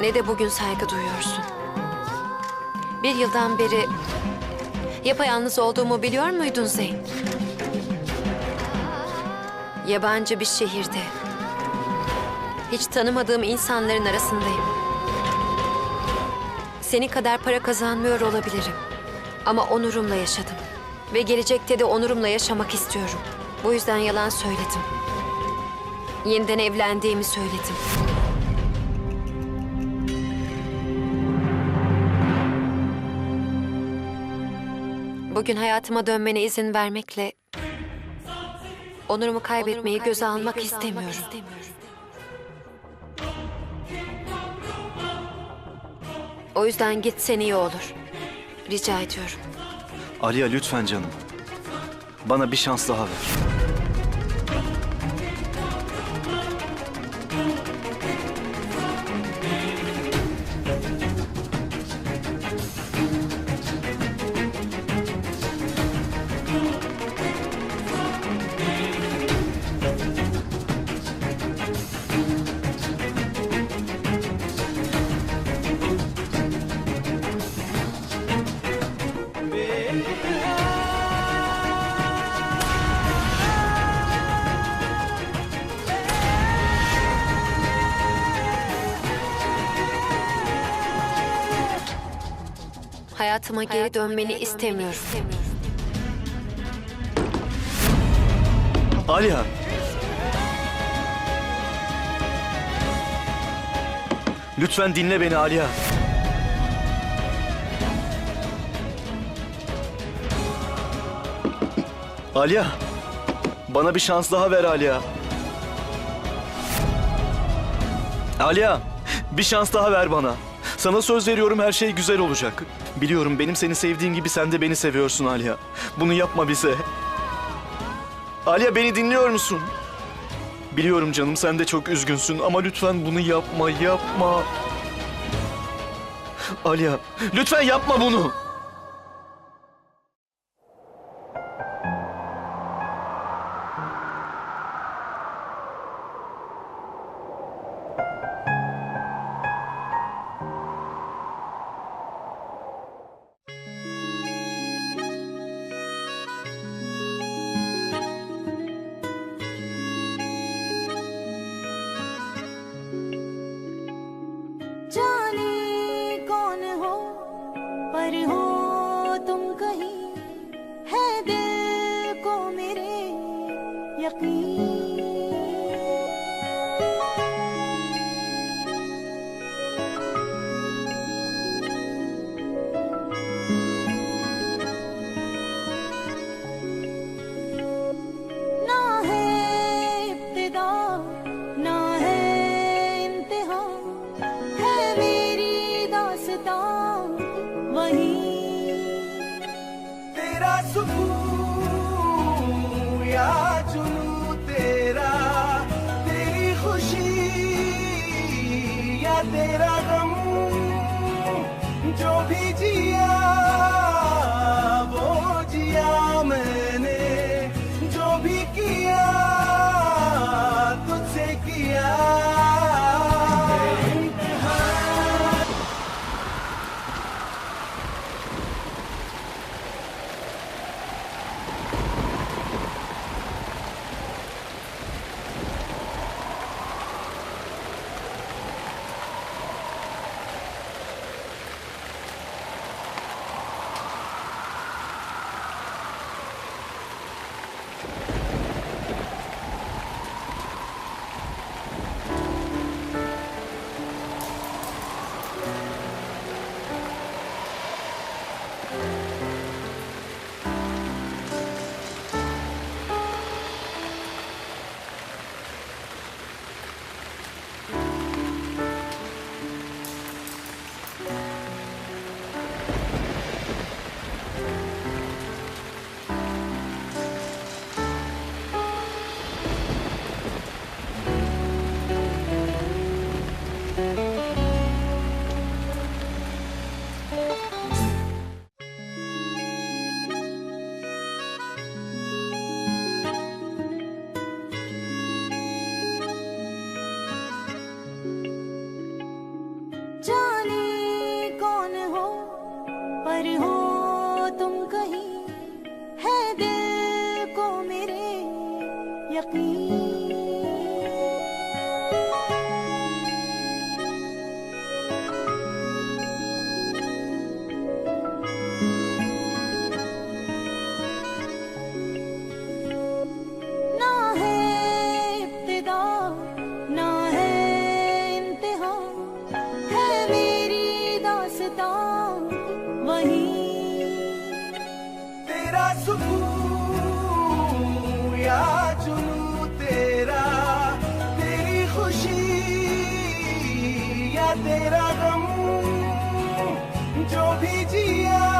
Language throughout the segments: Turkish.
ne de bugün saygı duyuyorsun. Bir yıldan beri yapayalnız olduğumu biliyor muydun Zeyn? Yabancı bir şehirde. Hiç tanımadığım insanların arasındayım. Seni kadar para kazanmıyor olabilirim. Ama onurumla yaşadım. Ve gelecekte de onurumla yaşamak istiyorum. Bu yüzden yalan söyledim. Yeniden evlendiğimi söyledim. Bugün hayatıma dönmene izin vermekle onurumu kaybetmeyi göze almak istemiyorum. O yüzden gitsen iyi olur. Rica ediyorum. Aliya lütfen canım. Bana bir şans daha ver. Hayatıma geri dönmeni istemiyorum. Aliya! Lütfen dinle beni Aliya. Aliya! Bana bir şans daha ver Aliya. Aliya! Bir şans daha ver bana. Sana söz veriyorum her şey güzel olacak. Biliyorum benim seni sevdiğim gibi sen de beni seviyorsun Aliya. Bunu yapma bize. Aliya beni dinliyor musun? Biliyorum canım sen de çok üzgünsün ama lütfen bunu yapma, yapma. Aliya, lütfen yapma bunu. पर हो तेरा गम जो भी जिया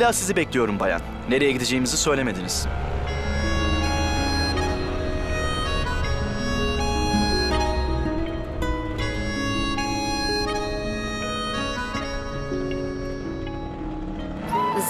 Hala sizi bekliyorum bayan. Nereye gideceğimizi söylemediniz.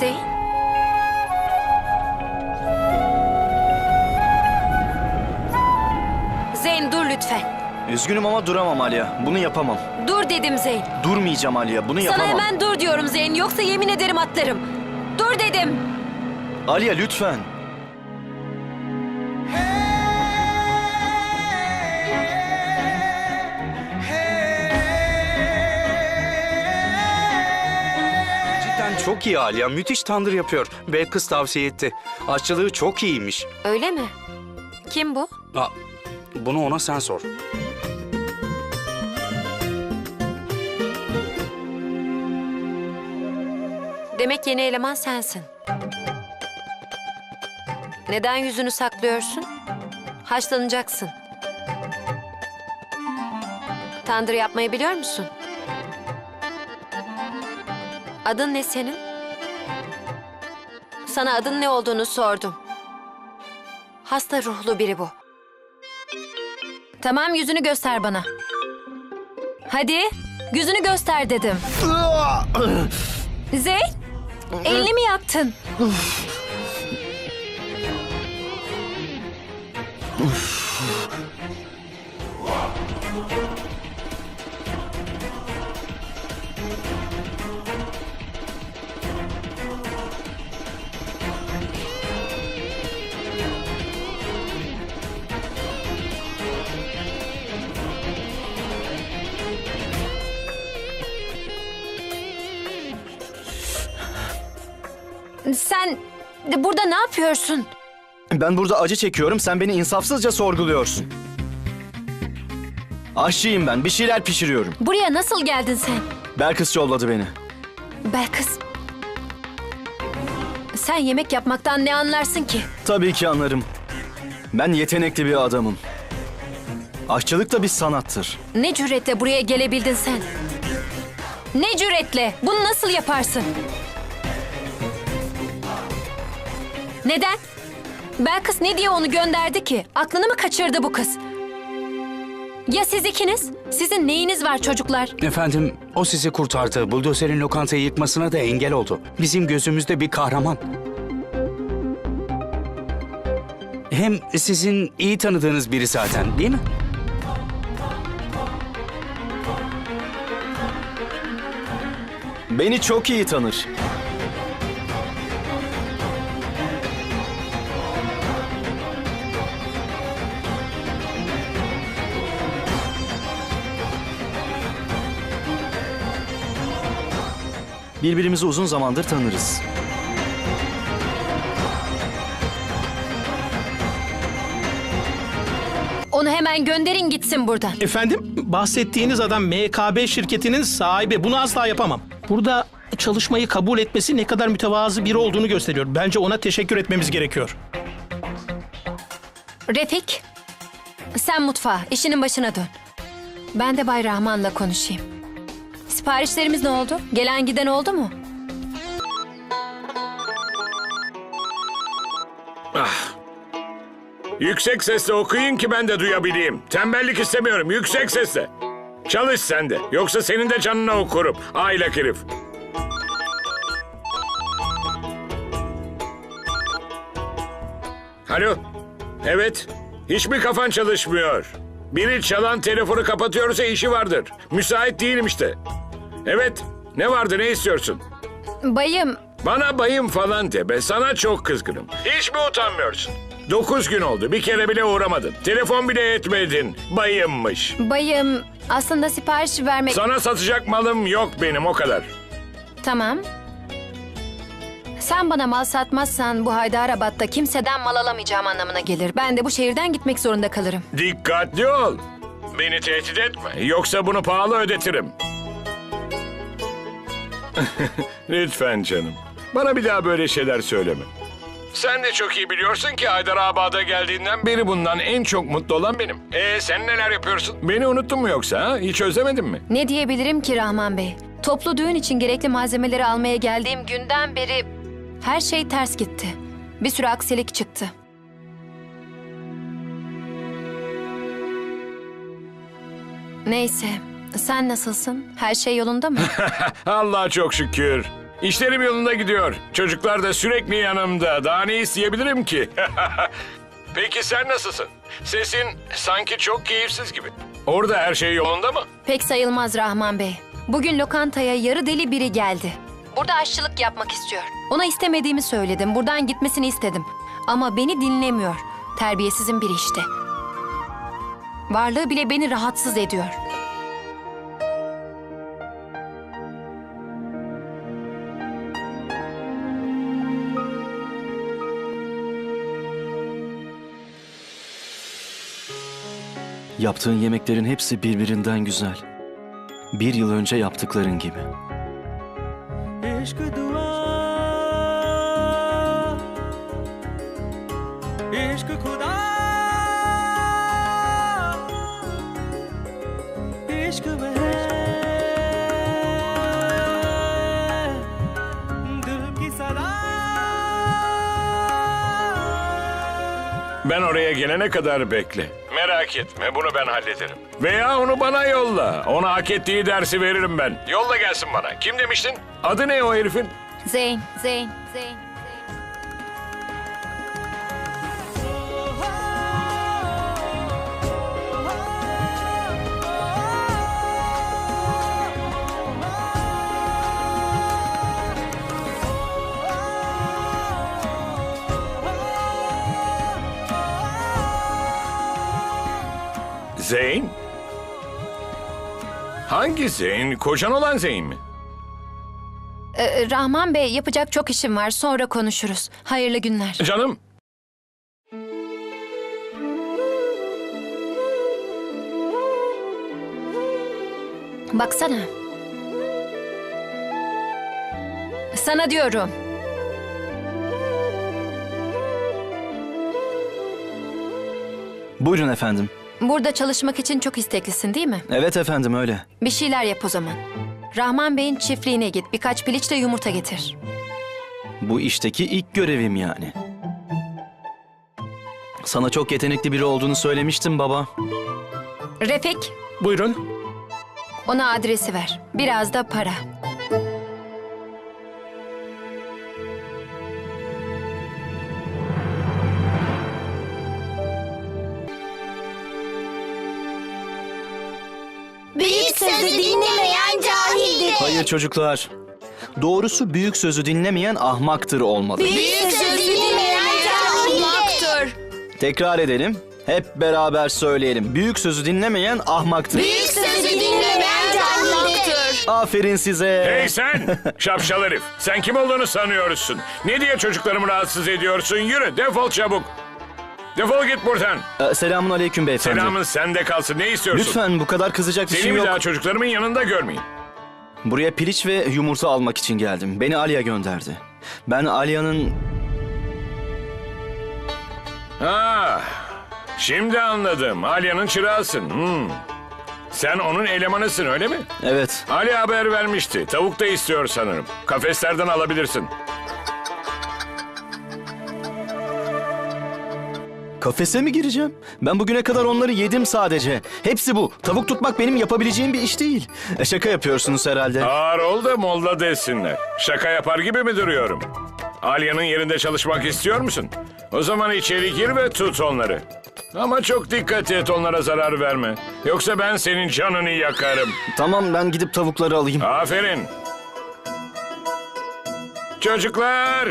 Zeyn? Zeyn dur lütfen. Üzgünüm ama duramam Alya. Bunu yapamam. Dur dedim Zeyn. Durmayacağım Alya. Bunu Sana yapamam. hemen dur diyorum Zeyn. Yoksa yemin ederim atlarım. Dur dedim. Alya lütfen. Cidden çok iyi Aliye. Müthiş tandır yapıyor. Belkıs tavsiye etti. Aşçılığı çok iyiymiş. Öyle mi? Kim bu? Aa, bunu ona sen sor. Demek yeni eleman sensin. Neden yüzünü saklıyorsun? Haşlanacaksın. Tandır yapmayı biliyor musun? Adın ne senin? Sana adın ne olduğunu sordum. Hasta ruhlu biri bu. Tamam yüzünü göster bana. Hadi yüzünü göster dedim. Zeyn, elini mi yaktın? Burada ne yapıyorsun? Ben burada acı çekiyorum, sen beni insafsızca sorguluyorsun. Aşçıyım ben, bir şeyler pişiriyorum. Buraya nasıl geldin sen? Belkıs yolladı beni. Belkıs. Sen yemek yapmaktan ne anlarsın ki? Tabii ki anlarım. Ben yetenekli bir adamım. Aşçılık da bir sanattır. Ne cüretle buraya gelebildin sen? Ne cüretle? Bunu nasıl yaparsın? Neden? Belkıs ne diye onu gönderdi ki? Aklını mı kaçırdı bu kız? Ya siz ikiniz? Sizin neyiniz var çocuklar? Efendim, o sizi kurtardı. Buldozerin lokantayı yıkmasına da engel oldu. Bizim gözümüzde bir kahraman. Hem sizin iyi tanıdığınız biri zaten, değil mi? Beni çok iyi tanır. Birbirimizi uzun zamandır tanırız. Onu hemen gönderin gitsin buradan. Efendim, bahsettiğiniz adam MKB şirketinin sahibi. Bunu asla yapamam. Burada çalışmayı kabul etmesi ne kadar mütevazı biri olduğunu gösteriyor. Bence ona teşekkür etmemiz gerekiyor. Refik, sen mutfağa, işinin başına dön. Ben de Bay Rahman'la konuşayım. Siparişlerimiz ne oldu? Gelen giden oldu mu? Yüksek sesle okuyun ki ben de duyabileyim. Tembellik istemiyorum. Yüksek sesle. Çalış sen de. Yoksa senin de canına okurum. Aylak herif. Alo. Evet. Hiç mi kafan çalışmıyor? Biri çalan telefonu kapatıyorsa işi vardır. Müsait değilim işte. Evet. Ne vardı ne istiyorsun? Bayım, Bana bayım falan de be. Sana çok kızgınım. Hiç mi utanmıyorsun? Dokuz gün oldu. Bir kere bile uğramadın. Telefon bile etmedin. Bayımmış. bayım aslında sipariş vermek... Sana satacak malım yok benim o kadar. Tamam. Sen bana mal satmazsan bu Haydarabad'da kimseden mal alamayacağım anlamına gelir. Ben de bu şehirden gitmek zorunda kalırım. Dikkatli ol. Beni tehdit etme. Yoksa bunu pahalı ödetirim. Lütfen canım. Bana bir daha böyle şeyler söyleme. Sen de çok iyi biliyorsun ki Haydarabad'a geldiğinden beri bundan en çok mutlu olan benim. Ee sen neler yapıyorsun? Beni unuttun mu yoksa ha? Hiç özlemedin mi? Ne diyebilirim ki Rahman Bey? Toplu düğün için gerekli malzemeleri almaya geldiğim günden beri her şey ters gitti. Bir sürü aksilik çıktı. Neyse, sen nasılsın? Her şey yolunda mı? Allah'a çok şükür. İşlerim yolunda gidiyor. Çocuklar da sürekli yanımda. Daha ne isteyebilirim ki? Peki sen nasılsın? Sesin sanki çok keyifsiz gibi. Orada her şey yolunda mı? Pek sayılmaz Rahman Bey. Bugün lokantaya yarı deli biri geldi. Burada aşçılık yapmak istiyor. Ona istemediğimi söyledim. Buradan gitmesini istedim. Ama beni dinlemiyor. Terbiyesizin biri işte. Varlığı bile beni rahatsız ediyor. Yaptığın yemeklerin hepsi birbirinden güzel. Bir yıl önce yaptıkların gibi. Eşk dua Eşk kuda Eşk ve Ben oraya gelene kadar bekle. Merak etme bunu ben hallederim. Veya onu bana yolla. Ona hak ettiği dersi veririm ben. Yolla gelsin bana. Kim demiştin? Adı ne o herifin? Zeyn, Zeyn, Zeyn. Zeyn? Hangi Zeyn? Kocan olan Zeyn mi? Ee, Rahman Bey yapacak çok işim var. Sonra konuşuruz. Hayırlı günler. Canım, Baksana. Sana diyorum. Buyurun efendim. Burada çalışmak için çok isteklisin değil mi? Evet efendim öyle. Bir şeyler yap o zaman. Rahman Bey'in çiftliğine git. Birkaç piliçle yumurta getir. Bu işteki ilk görevim yani. Sana çok yetenekli biri olduğunu söylemiştim baba. Refik, Buyurun. ona adresi ver. Biraz da para. Hayır çocuklar. Doğrusu büyük sözü dinlemeyen ahmaktır olmalı. Büyük sözü dinlemeyen cahildir. Tekrar edelim. Hep beraber söyleyelim. Büyük sözü dinlemeyen ahmaktır. Büyük sözü dinlemeyen cahildir. Aferin size. hey sen! Şapşal herif, sen kim olduğunu sanıyorsun? Ne diye çocuklarımı rahatsız ediyorsun? Yürü, defol çabuk. Defol git buradan. Ee, selamun aleyküm beyefendi. Selamın sende kalsın. Ne istiyorsun? Lütfen bu kadar kızacak bir Seni şey bir yok. daha çocuklarımın yanında görmeyin. Buraya piliç ve yumurta almak için geldim. Beni Alya gönderdi. Ben Alya'nın... Ha, şimdi anladım. Alya'nın çırağısın. Hmm. Sen onun elemanısın öyle mi? Evet. Ali haber vermişti. Tavuk da istiyor sanırım. Kafeslerden alabilirsin. Kafese mi gireceğim? Ben bugüne kadar onları yedim sadece. Hepsi bu. Tavuk tutmak benim yapabileceğim bir iş değil. E, şaka yapıyorsunuz herhalde. Ağır ol da molla desinler. Şaka yapar gibi mi duruyorum? Alya'nın yerinde çalışmak istiyor musun? O zaman içeri gir ve tut onları. Ama çok dikkat et onlara zarar verme. Yoksa ben senin canını yakarım. Tamam ben gidip tavukları alayım. Aferin. Çocuklar,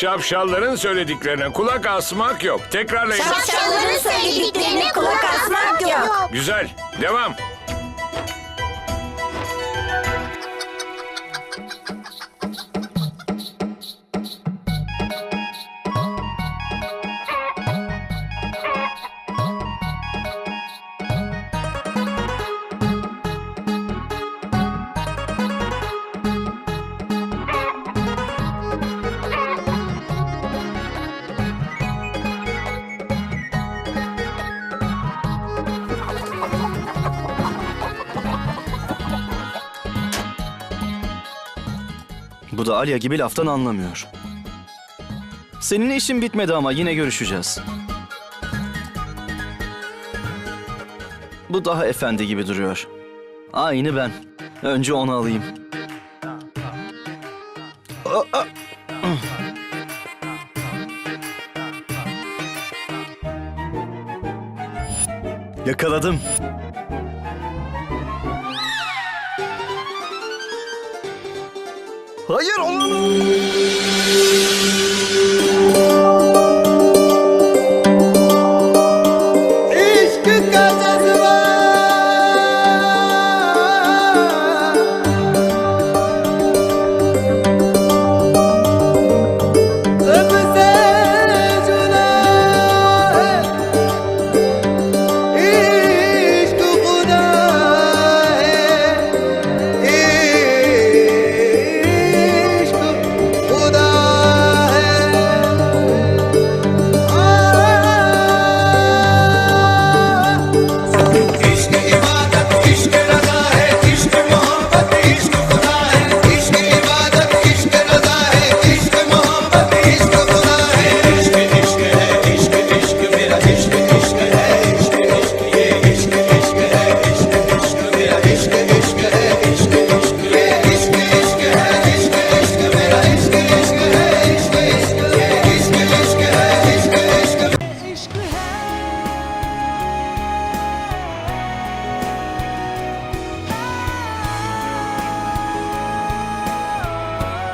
şapşalların söylediklerine kulak asmak yok. Tekrarlayın. Şapşalların söylediklerine kulak asmak yok. Güzel, devam. Bu da Alya gibi laftan anlamıyor. Senin işin bitmedi ama yine görüşeceğiz. Bu daha efendi gibi duruyor. Aynı ben. Önce onu alayım. Aa. Yakaladım. Hayır olamaz.